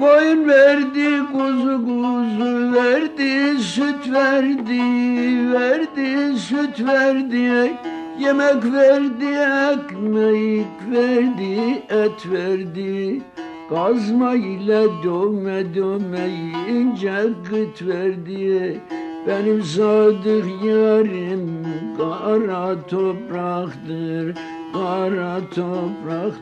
Koyun verdi kuzu kuzu verdi süt verdi verdi süt verdi yemek verdi ekmek verdi et verdi. Kazma ile dövme dövme ince gıt verdi. Benim sadık yarim kara topraktır Kara toprak